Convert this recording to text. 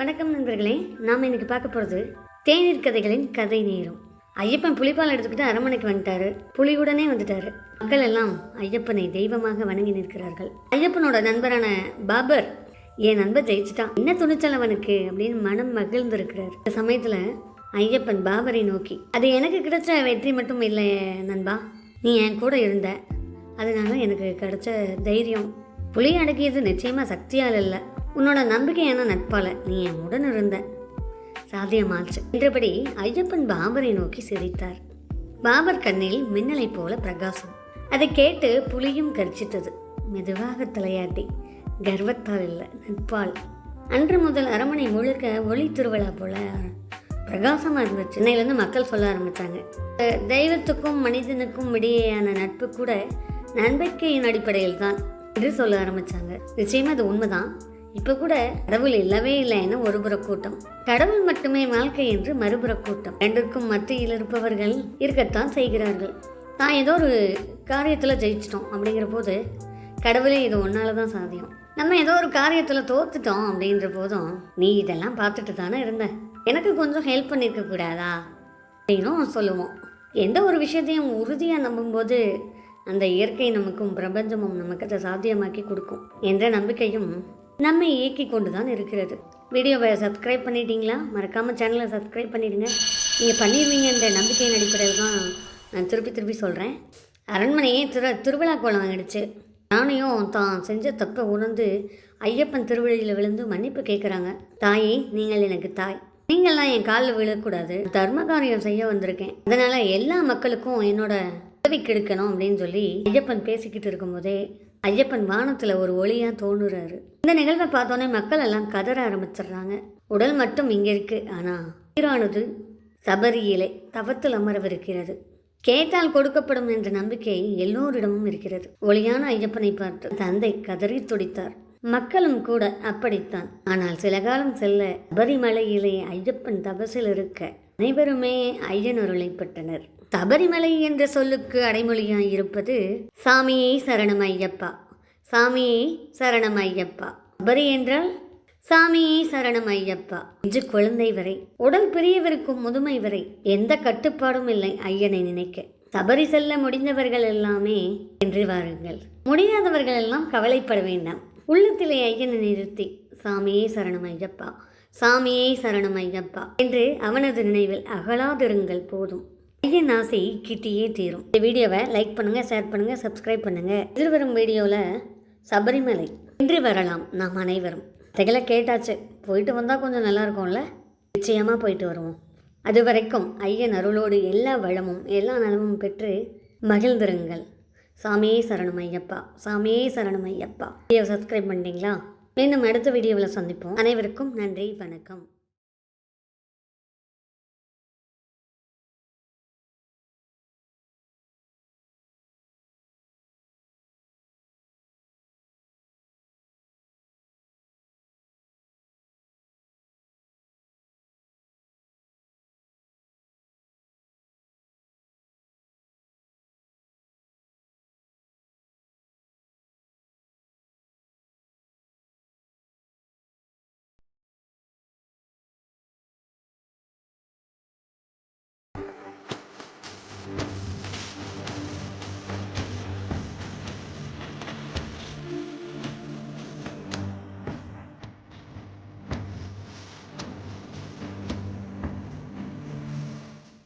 வணக்கம் நண்பர்களே நாம் இன்னைக்கு பார்க்க போகிறது தேநீர் கதைகளின் கதை நேரம். ஐயப்பன் புலிப்பால் எடுத்துக்கிட்டு அரண்மனைக்கு வந்துட்டாரு. புலியுடனே வந்துட்டாரு. மக்கள் எல்லாம் ஐயப்பனை தெய்வமாக வணங்கி நிற்கிறார்கள். ஐயப்பனோட நண்பரான பாபர் என் நண்பர் ஜெயிச்சிட்டான். என்ன துணிச்சல் அவனுக்கு அப்படின்னு மனம் மகிழ்ந்திருக்கிறார். இந்த சமயத்தில் ஐயப்பன் பாபரை நோக்கி அது எனக்கு கிடைச்ச வெற்றி மட்டும் இல்லை நண்பா. நீ என் கூட இருந்த. அதனால எனக்கு கிடைச்ச தைரியம். புலி அடக்கியது நிச்சயமாக சக்தியால் இல்லை உன்னோட நம்பிக்கையான நட்பால நீ என் உடன் இருந்த. சாத்தியமாச்சு. என்றபடி ஐயப்பன் பாபரை நோக்கி சிரித்தார். பாபர் கண்ணில் மின்னலை போல பிரகாசம். அதை கேட்டு புலியும் கரிச்சிட்டது மெதுவாக தலையாட்டி கர்வத்தால் இல்லை நட்பால். அன்று முதல் அரமனை முழுக்க ஒளி திருவிழா போல பிரகாசமாக இருந்துச்சு. சென்னையிலேருந்து மக்கள் சொல்ல ஆரம்பித்தாங்க தெய்வத்துக்கும் மனிதனுக்கும் இடையேயான நட்பு கூட நம்பிக்கையின் அடிப்படையில் தான் என்று சொல்ல ஆரம்பித்தாங்க நிச்சயமாக அது உண்மைதான். இப்போ கூட கடவுள் இல்லவே இல்லைன்னு ஒருபுற கூட்டம். கடவுள் மட்டுமே வாழ்க்கை என்று மறுபுற கூட்டம். ரெண்டிற்கும் மத்தியில் இருப்பவர்கள் இருக்கத்தான் செய்கிறார்கள். நான் ஏதோ ஒரு காரியத்தில் ஜெயிச்சிட்டோம் அப்படிங்கிற போது கடவுளே இது ஒன்றால் தான் சாத்தியம். நம்ம ஏதோ ஒரு காரியத்தில் தோத்துட்டோம் அப்படின்ற போதும் நீ இதெல்லாம் பார்த்துட்டு தானே இருந்த. எனக்கு கொஞ்சம் ஹெல்ப் பண்ணியிருக்க கூடாதா? அப்படின்னும் சொல்லுவோம் எந்த ஒரு விஷயத்தையும் உறுதியாக நம்பும்போது அந்த இயற்கை நமக்கும் பிரபஞ்சமும் நமக்கு அதை சாத்தியமாக்கி கொடுக்கும் என்ற நம்பிக்கையும் நம்மை இயக்கி கொண்டு தான் இருக்கிறது வீடியோவை சப்ஸ்கிரைப் பண்ணிட்டீங்களா? மறக்காமல் சேனலை சப்ஸ்கிரைப் பண்ணிடுங்க. நீங்கள் பண்ணிடுவீங்கன்ற நம்பிக்கையின் அடிப்படையில் தான் நான் திருப்பி திருப்பி சொல்கிறேன் அரண்மனையே திரு திருவிழா கோலம் ஆகிடுச்சு நானையும் தான் செஞ்ச தப்பை உணர்ந்து ஐயப்பன் திருவிழையில் விழுந்து மன்னிப்பு கேட்குறாங்க தாயே நீங்கள் எனக்கு தாய். நீங்கள்லாம் என் காலில் விழக்கூடாது. தர்ம காரியம் செய்ய வந்திருக்கேன். அதனால் எல்லா மக்களுக்கும் என்னோட உதவி கெடுக்கணும் அப்படின்னு சொல்லி ஐயப்பன் பேசிக்கிட்டு இருக்கும்போதே ஐயப்பன் வானத்துல ஒரு ஒளியா தோணுறாரு இந்த நிகழ்வை பார்த்தோன்னே மக்கள் எல்லாம் கதற ஆரம்பிச்சிடுறாங்க. உடல் மட்டும் இங்கே இருக்கு. ஆனா உயிரானது சபரியிலே தவத்தில் அமரவிருக்கிறது. கேட்டால் கொடுக்கப்படும் என்ற நம்பிக்கை எல்லோரிடமும் இருக்கிறது. ஒளியான ஐயப்பனை பார்த்து தந்தை கதறி துடித்தார். மக்களும் கூட அப்படித்தான். ஆனால் சில காலம் செல்ல சபரிமலையிலே ஐயப்பன் தபசில் இருக்க அனைவருமே ஐயன் அருளை பெற்றனர். சபரிமலை என்ற சொல்லுக்கு அடைமொழியாய் இருப்பது சாமியே சரணம் ஐயப்பா சாமியே சரணம் ஐயப்பா சபரி என்றால் சாமியே சரணம் ஐயப்பா இன்று குழந்தை வரை உடல் பெரியவருக்கும் முதுமை வரை எந்த கட்டுப்பாடும் இல்லை ஐயனை நினைக்க. சபரி செல்ல முடிந்தவர்கள் எல்லாமே என்று வாருங்கள். முடியாதவர்கள் எல்லாம் கவலைப்பட வேண்டாம். உள்ளத்திலே ஐயனை நிறுத்தி சாமியே சரணம் ஐயப்பா சாமியே சரணம் ஐயப்பா என்று அவனது நினைவில் அகலாதிருங்கள் போதும். ஐயன் ஆசை கிட்டியே தீரும். இந்த வீடியோவை லைக் பண்ணுங்க ஷேர் பண்ணுங்க சப்ஸ்கிரைப் பண்ணுங்க. எதிர்வரும் வீடியோவில் சபரிமலை இன்று வரலாம் நாம் அனைவரும். தகலை கேட்டாச்சு. போயிட்டு வந்தால் கொஞ்சம் நல்லா இருக்கும்ல? நிச்சயமாக போயிட்டு வருவோம். அது வரைக்கும் ஐயன் அருளோடு எல்லா வளமும் எல்லா நலமும் பெற்று மகிழ்ந்திருங்கள். சாமியே சரணம் ஐயப்பா சாமியே சரணம் ஐயப்பா. வீடியோ சப்ஸ்கிரைப் பண்ணிட்டீங்களா? மீண்டும் அடுத்த வீடியோவில் சந்திப்போம். அனைவருக்கும் நன்றி வணக்கம்.